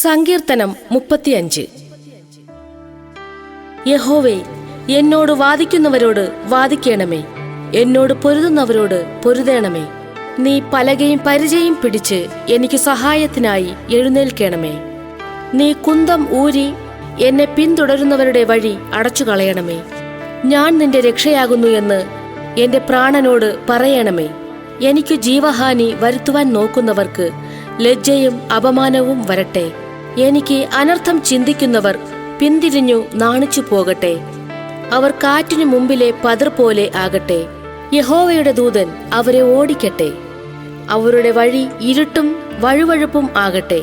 സങ്കീർത്തനം മുപ്പത്തിയഞ്ച്. യഹോവേ എന്നോട് വാദിക്കുന്നവരോട് വാദിക്കണമേ. എന്നോട് പൊരുതുന്നവരോട് പൊരുതേണമേ. നീ പലകയും പരിചയം പിടിച്ച് എനിക്ക് സഹായത്തിനായി എഴുന്നേൽക്കണമേ. നീ കുന്തം ഊരി എന്നെ പിന്തുടരുന്നവരുടെ വഴി അടച്ചു കളയണമേ ഞാൻ നിന്റെ രക്ഷയാകുന്നു എന്ന് എന്റെ പ്രാണനോട് പറയണമേ. എനിക്ക് ജീവഹാനി വരുത്തുവാൻ നോക്കുന്നവർക്ക് ലജ്ജയും അപമാനവും വരട്ടെ. എനിക്ക് അനർത്ഥം ചിന്തിക്കുന്നവർ പിന്തിരിഞ്ഞു നാണിച്ചു പോകട്ടെ. അവർ കാറ്റിനു മുമ്പിലെ പതിർ പോലെ ആകട്ടെ. യഹോവയുടെ ദൂതൻ അവരെ ഓടിക്കട്ടെ. അവരുടെ വഴി ഇരുട്ടും വഴുവഴുപ്പും ആകട്ടെ.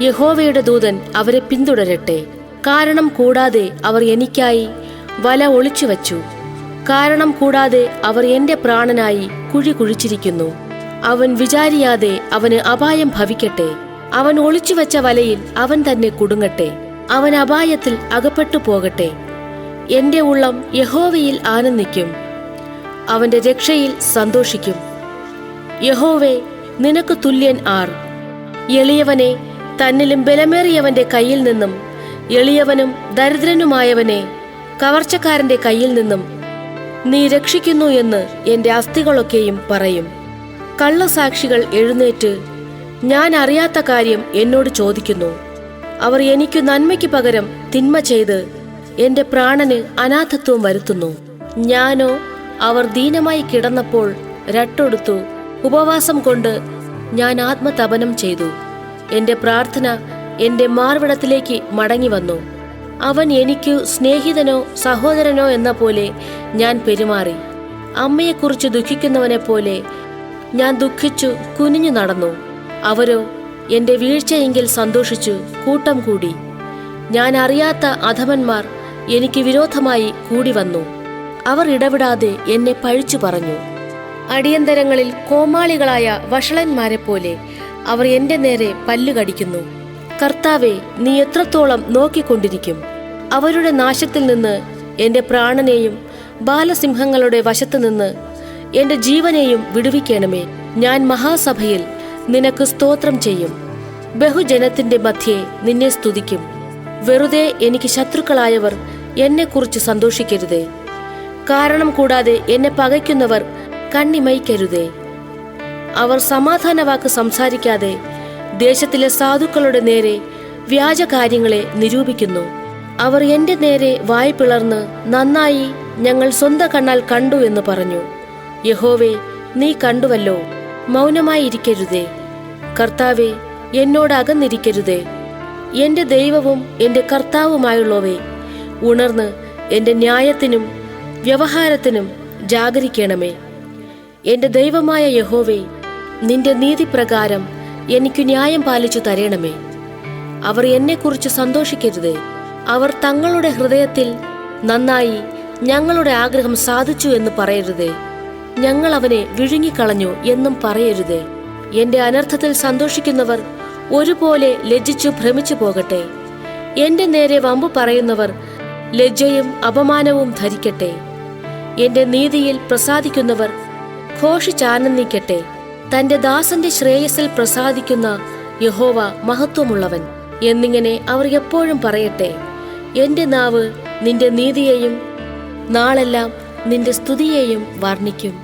യഹോവയുടെ ദൂതൻ അവരെ പിന്തുടരട്ടെ. കാരണം കൂടാതെ അവർ എനിക്കായി വല ഒളിച്ചു വച്ചു കാരണം കൂടാതെ അവർ എന്റെ പ്രാണനായി കുഴി കുഴിച്ചിരിക്കുന്നു. അവൻ വിചാരിയാതെ അവന് അപായം ഭവിക്കട്ടെ. അവൻ ഒളിച്ചു ഒളിച്ചുവെച്ച വലയിൽ അവൻ തന്നെ കുടുങ്ങട്ടെ. അവൻ അപായത്തിൽ അകപ്പെട്ടു പോകട്ടെ. എന്റെ ഉള്ളം യഹോവയിൽ ആനന്ദിക്കും. അവന്റെ രക്ഷയിൽ സന്തോഷിക്കും. യഹോവേ നിനക്ക് തുല്യൻ ആർ. എളിയവനെ തന്നിലും ബലമേറിയവന്റെ കയ്യിൽ നിന്നും എളിയവനും ദരിദ്രനുമായവനെ കവർച്ചക്കാരന്റെ കയ്യിൽ നിന്നും നീ രക്ഷിക്കുന്നു എന്ന് എന്റെ അസ്ഥികളൊക്കെയും പറയും. കള്ളസാക്ഷികൾ എഴുന്നേറ്റ് ഞാൻ അറിയാത്ത കാര്യം എന്നോട് ചോദിക്കുന്നു. അവർ എനിക്ക് നന്മയ്ക്ക് പകരം തിന്മ ചെയ്ത് എന്റെ പ്രാണന് അനാഥത്വം വരുത്തുന്നു. ഞാനോ അവർ ദീനമായി കിടന്നപ്പോൾ രട്ടൊടുത്തു ഉപവാസം കൊണ്ട് ഞാൻ ആത്മതപനം ചെയ്തു. എന്റെ പ്രാർത്ഥന എന്റെ മാർവിടത്തിലേക്ക് മടങ്ങി വന്നു. അവൻ എനിക്ക് സ്നേഹിതനോ സഹോദരനോ എന്ന പോലെ ഞാൻ പെരുമാറി. അമ്മയെക്കുറിച്ച് ദുഃഖിക്കുന്നവനെ പോലെ ഞാൻ ദുഃഖിച്ചു കുനിഞ്ഞു നടന്നു. അവരോ എന്റെ വീഴ്ചയെങ്കിൽ സന്തോഷിച്ചു കൂട്ടം കൂടി. ഞാൻ അറിയാത്ത അധമന്മാർ എനിക്ക് വിരോധമായി കൂടി വന്നു. അവർ ഇടപെടാതെ എന്നെ പഴിച്ചു പറഞ്ഞു. അടിയന്തരങ്ങളിൽ കോമാളികളായ വഷളന്മാരെ പോലെ അവർ എന്റെ നേരെ പല്ലുകടിക്കുന്നു കർത്താവെ നീ എത്രത്തോളം നോക്കിക്കൊണ്ടിരിക്കും? അവരുടെ നാശത്തിൽ നിന്ന് എന്റെ പ്രാണനെയും ബാലസിംഹങ്ങളുടെ വശത്തു നിന്ന് എന്റെ ജീവനെയും വിടുവിക്കണമേ. ഞാൻ മഹാസഭയിൽ നിനക്ക് സ്തോത്രം ചെയ്യും. ബഹുജനത്തിന്റെ മധ്യേ നിന്നെ സ്തുതിക്കും. വെറുതെ എനിക്ക് ശത്രുക്കളായവർ എന്നെക്കുറിച്ച് സന്തോഷിക്കരുതേ. കാരണം കൂടാതെ എന്നെ പകയ്ക്കുന്നവർ കണ്ണിമയ്ക്കരുതേ. അവർ സമാധാനവാക്ക് സംസാരിക്കാതെ ദേശത്തിലെ സാധുക്കളുടെ നേരെ വ്യാജ കാര്യങ്ങളെ നിരൂപിക്കുന്നു. അവർ എന്റെ നേരെ വായ് പിളർന്ന് നന്നായി ഞങ്ങൾ സ്വന്തം കണ്ണാൽ കണ്ടു എന്ന് പറഞ്ഞു. യഹോവേ നീ കണ്ടുവല്ലോ. മൗനമായിരിക്കരുതേ. കർത്താവെ എന്നോട് അകന്നിരിക്കരുതേ. എന്റെ ദൈവവും എന്റെ കർത്താവുമായുള്ളവേ ഉണർന്ന് എന്റെ ന്യായത്തിനും വ്യവഹാരത്തിനും ജാഗരിക്കണമേ. എന്റെ ദൈവമായ യഹോവേ നിന്റെ നീതിപ്രകാരം എനിക്ക് ന്യായം പാലിച്ചു തരണമേ. അവർ എന്നെക്കുറിച്ച് സന്തോഷിക്കരുത്. അവർ തങ്ങളുടെ ഹൃദയത്തിൽ നന്നായി ഞങ്ങളുടെ ആഗ്രഹം സാധിച്ചു എന്ന് പറയരുതേ. ഞങ്ങൾ അവനെ വിഴുങ്ങിക്കളഞ്ഞു എന്നും പറയരുതേ. എന്റെ അനർത്ഥത്തിൽ സന്തോഷിക്കുന്നവർ ഒരുപോലെ ലജ്ജിച്ചു ഭ്രമിച്ചു പോകട്ടെ. എന്റെ നേരെ വമ്പു പറയുന്നവർ ലജ്ജയും അപമാനവും ധരിക്കട്ടെ. എന്റെ നീതിയിൽ പ്രസാദിക്കുന്നവർ ഘോഷിച്ചാനന്ദിക്കട്ടെ. തന്റെ ദാസന്റെ ശ്രേയസിൽ പ്രസാദിക്കുന്ന യഹോവ മഹത്വമുള്ളവൻ എന്നിങ്ങനെ അവർ എപ്പോഴും പറയട്ടെ. എന്റെ നാവ് നിന്റെ നീതിയെയും നാളെല്ലാം നിന്റെ സ്തുതിയെയും വർണിക്കും.